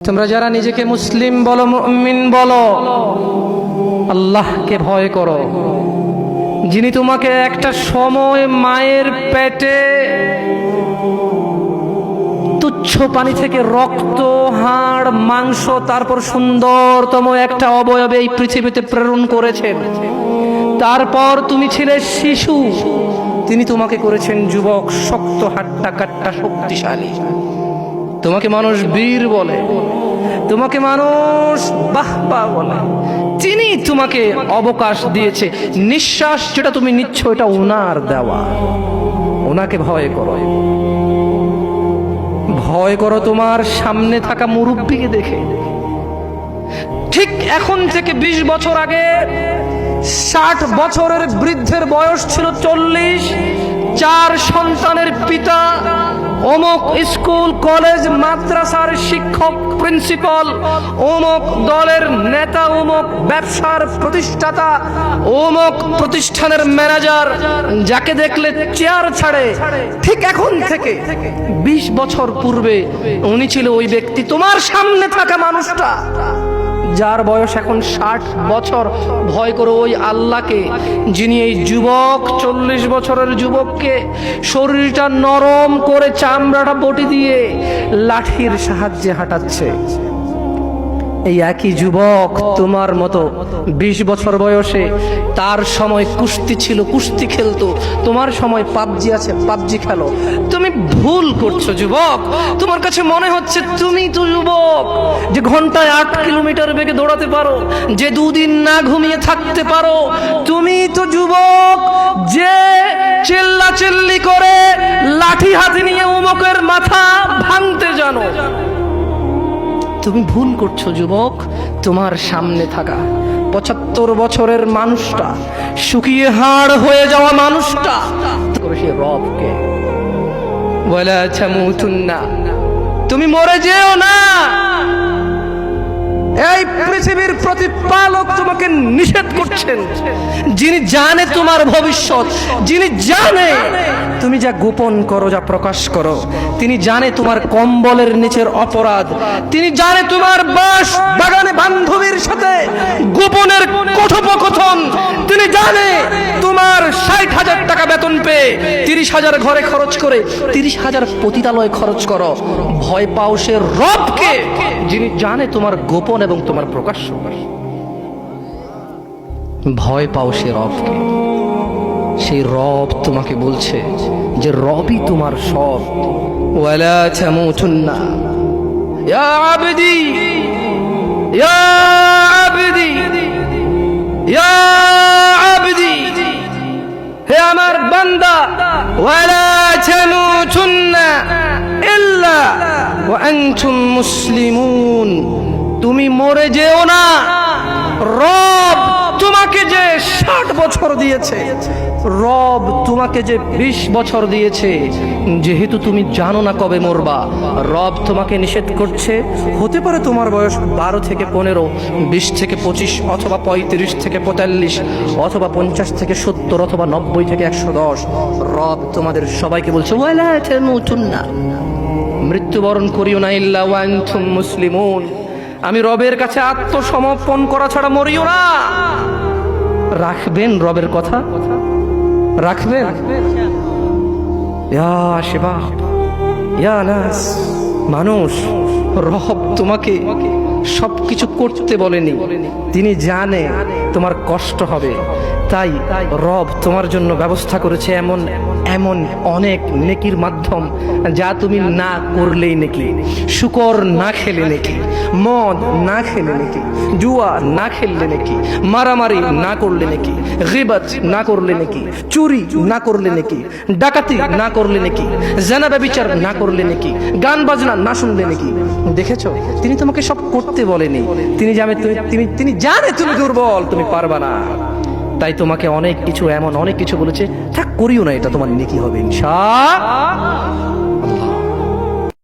তোমরা যারা নিজেকে মুসলিম বলো, মুমিন বলো, আল্লাহকে ভয় করো। যিনি তোমাকে একটা সময় মায়ের পেটে তুচ্ছ পানি থেকে রক্ত, হাড়, মাংস, তারপর সুন্দরতম একটা অবয়বে এই পৃথিবীতে প্রেরণ করেছেন। তারপর তুমি ছিলে শিশু, তিনি তোমাকে করেছেন যুবক, শক্ত হাট্টা কাট্টা শক্তিশালী। তোমাকে মানুষ বীর বলে, তোমাকে মানুষ বাহ বাহ বলে। তিনি তোমাকে অবকাশ দিয়েছে, নিঃশ্বাস যেটা তুমি নিচ্ছ এটা ওনার দেওয়া। ওনাকে ভয় করো। ভয় করো তোমার সামনে থাকা মুরব্বীকে দেখে। ঠিক এখন থেকে ২০ বছর আগে ষাট বছরের বৃদ্ধের বয়স ছিল চল্লিশ, চার সন্তানের পিতা অমুক স্কুল, কলেজ, মাদ্রাসার শিক্ষক, প্রিন্সিপাল, অমুক দলের নেতা, অমুক ব্যবসার প্রতিষ্ঠাতা, অমুক প্রতিষ্ঠানের ম্যানেজার, যাকে দেখলে চেয়ার ছাড়ে। ঠিক এখন থেকে ২০ বছর পূর্বে, উনি ছিল ওই ব্যক্তি। তোমার সামনে থাকা মানুষটা। যার বয়স এখন ষাট বছর, ভয় করো ওই আল্লাহকে, যিনি এই যুবক, চল্লিশ বছরের যুবককে শরীরটা নরম করে চামড়াটা বটি দিয়ে লাঠির সাহায্যে হাঁটাচ্ছে। এই একই যুবক তোমার মতো বিশ বছর বয়সে তার সময় কুস্তি ছিল, কুস্তি খেলতো। তোমার সময় পাবজি আছে, পাবজি খেলো। তুমি ভুল করছ যুবক। তোমার কাছে মনে হচ্ছে তুমি তো যুবক। যে ঘন্টায় আট কিলোমিটার বেগে দৌড়াতে পারো, যে দুদিন না ঘুমিয়ে থাকতে পারো, তুমি তো যুবক। যে চিল্লা চিল্লি করে লাঠি হাতে নিয়ে উমকের মাথা ভাঙতে জানো। তুমি ভুল করছ, যুবক। তোমার সামনে থাকা পঁচাত্তর বছরের মানুষটা, শুকিয়ে হাড় হয়ে যাওয়া মানুষটা সে রবকে। বলে না। তুমি মরে যেও না। এই পৃথিবীর প্রতিপালক তোমাকে নিষেধ করছেন। যিনি জানে তোমার ভবিষ্যৎ, যিনি জানে তুমি যা গোপন করো, যা প্রকাশ করো, তিনি জানে তোমার কম্বলের নিচের অপরাধ, তিনি জানে তোমার বাস বাগানে বান্ধবীর সাথে গোপনের কথোপকথন, তিনি জানে তোমার ষাট হাজার টাকা বেতন পেয়ে তিরিশ হাজার ঘরে খরচ করে তিরিশ হাজার পতিতালয়ে খরচ করো। ভয় পাও সে রবকে, যিনি জানে তোমার গোপন এবং তোমার প্রকাশ্য। ভয় পাও সে রবকে সেই রব তোমাকে বলছে যে রবই তোমার সব। ওয়ালা ইয়া আবদি। ইয়া আবদি। ইয়া আবদি। হে আমার বান্দা। ওয়ালা তামুতুন্না ইল্লা ওয়া আনতুম মুসলিমুন। তুমি মরে যেও না। রব তোমাকে যে ষাট বছর দিয়েছে, রব তোমাকে যে বিশ বছর দিয়েছে, যেহেতু তুমি জানো না কবে মরবা, রব তোমাকে নিষেধ করছে। হতে পারে তোমার বয়স বারো থেকে পনেরো, বিশ থেকে পঁচিশ, অথবা পঁয়ত্রিশ থেকে পঁয়তাল্লিশ, অথবা পঞ্চাশ থেকে সত্তর, অথবা নব্বই থেকে একশো দশ। রব তোমাদের সবাইকে বলছে, ওয়ালা না মৃত্যুবরণ করিও না ইল্লা ওয়ান্তুম মুসলিমুন। আমি রবের কাছে আত্মসমর্পণ করা ছাড়া মরিও না। রাখবেন রবের কথা? রাখবেন? মানুষ, রব তোমাকে সব কিছু করতে বলেনি। তিনি জানে তোমার কষ্ট হবে। তাই রব তোমার জন্য ব্যবস্থা করেছে এমন এমন অনেক নেকির মাধ্যম যা তুমি না করলেই নেকি। শুকর না খেলে নেকি। মদ না খেলে নেকি। জুয়া না খেললে নাকি। মারামারি না করলে নাকি। গিবাত না করলে নাকি। চুরি না করলে নাকি। ডাকাতি না করলে নাকি। জানা ব্যবিচার না করলে নাকি। গান বাজনা না শুনলে নাকি। দেখেছ? তিনি তোমাকে সব করতে বলেনি। তিনি জানে তুমি তিনি জানে তুমি দুর্বল, তুমি পারবা না। তাই তোমাকে অনেক কিছু, এমন অনেক কিছু বলেছে। থাক, করিও না, এটা তোমার নেকি হবে, ইনশা